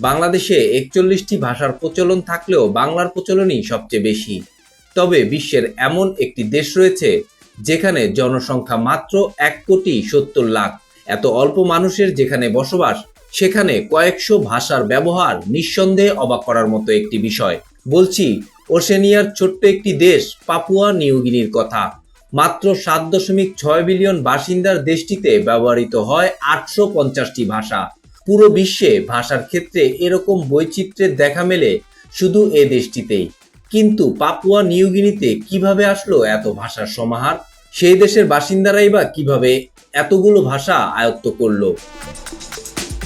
বাংলাদেশে একচল্লিশটি ভাষার প্রচলন থাকলেও বাংলার প্রচলনই সবচেয়ে বেশি। তবে বিশ্বের এমন একটি দেশ রয়েছে, যেখানে জনসংখ্যা মাত্র এক কোটি সত্তর লাখ। এত অল্প মানুষের যেখানে বসবাস, সেখানে কয়েকশো ভাষার ব্যবহার নিঃসন্দেহে অবাক করার মতো একটি বিষয়। বলছি, ওশেনিয়ার ছোট্ট একটি দেশ পাপুয়া নিউগিনির কথা। মাত্র সাত দশমিক ছয় বিলিয়ন বাসিন্দার দেশটিতে ব্যবহৃত হয় আটশো পঞ্চাশটি ভাষা। পুরো বিশ্বে ভাষার ক্ষেত্রে এরকম বৈচিত্র্যের দেখা মেলে শুধু এ দেশটিতেই। কিন্তু পাপুয়া নিউগিনিতে কীভাবে আসলো এত ভাষার সমাহার? সেই দেশের বাসিন্দারাই বা কীভাবে এতগুলো ভাষা আয়ত্ত করল?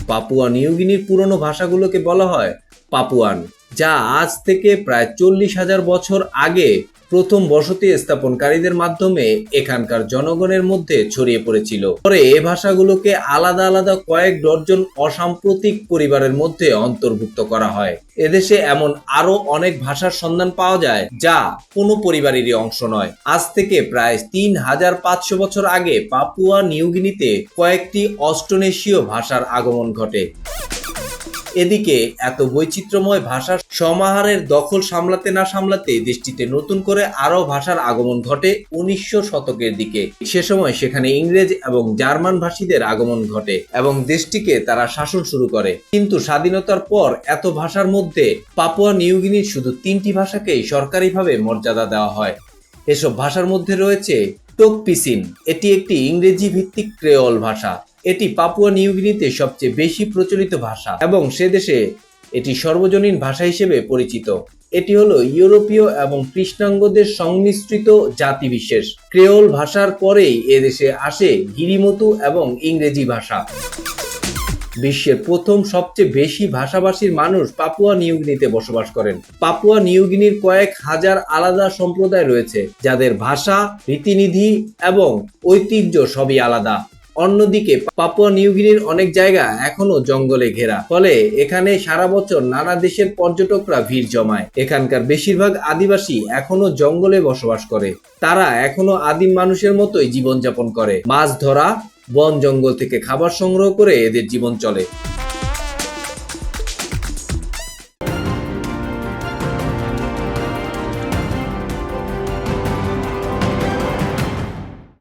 পাপুয়া নিউগিনির পুরনো ভাষাগুলোকে বলা হয় পাপুয়ান। যা আজ থেকে প্রায় চল্লিশ হাজার বছর আগে প্রথম বসতি স্থাপনকারীদের মাধ্যমে এখানকার জনগণের মধ্যে ছড়িয়ে পড়েছিল। পরে এ ভাষাগুলোকে আলাদা আলাদা কয়েক ডর্জন অসাম্প্রতিক পরিবারের মধ্যে অন্তর্ভুক্ত করা হয়। এদেশে এমন আরও অনেক ভাষার সন্ধান পাওয়া যায় যা কোনো পরিবারেরই অংশ নয়। আজ থেকে প্রায় তিন হাজার পাঁচশো বছর আগে পাপুয়া নিউগিনিতে কয়েকটি অস্ট্রোনেশীয় ভাষার আগমন ঘটে। এদিকে এত বৈচিত্র্যময় ভাষার সমাহারের দখল সামলাতে না সামলাতে দেশটিতে নতুন করে আরও ভাষার আগমন ঘটে উনিশশো শতকের দিকে। সে সময় সেখানে ইংরেজ এবং জার্মান ভাষীদের আগমন ঘটে এবং দেশটিকে তারা শাসন শুরু করে। কিন্তু স্বাধীনতার পর এত ভাষার মধ্যে পাপুয়া নিউগিনির শুধু তিনটি ভাষাকেই সরকারিভাবে মর্যাদা দেওয়া হয়। এসব ভাষার মধ্যে রয়েছে টোকপিসিন এটি একটি ইংরেজি ভিত্তিক ক্রেওল ভাষা। এটি পাপুয়া নিউগিনিতে সবচেয়ে বেশি প্রচলিত ভাষা এবং সে দেশে এটি সর্বজনীন ভাষা হিসেবে পরিচিত। এটি হলো ইউরোপীয় এবং কৃষ্ণাঙ্গদের সংমিশ্রিত জাতিবিশেষ। ক্রেওল ভাষার পরেই এদেশে আসে গিরিমতু এবং ইংরেজি ভাষা। বিশ্বের প্রথম সবচেয়ে বেশি ভাষাভাষীর মানুষ পাপুয়া নিউগিনিতে বসবাস করেন। পাপুয়া নিউগিনির কয়েক হাজার আলাদা সম্প্রদায় রয়েছে, যাদের ভাষা, রীতিনীতি এবং ঐতিহ্য সবই আলাদা। অন্যদিকে, পাপুয়া নিউগিনির অনেক জায়গা এখনও জঙ্গলে ঘেরা। ফলে এখানে সারা বছর নানা দেশের পর্যটকরা ভিড় জমায়। এখানকার বেশিরভাগ আদিবাসী এখনও জঙ্গলে বসবাস করে। তারা এখনও আদিম মানুষের মতোই জীবনযাপন করে। মাছ ধরা বন জঙ্গল থেকে খাবার সংগ্রহ করে এদের জীবন চলে।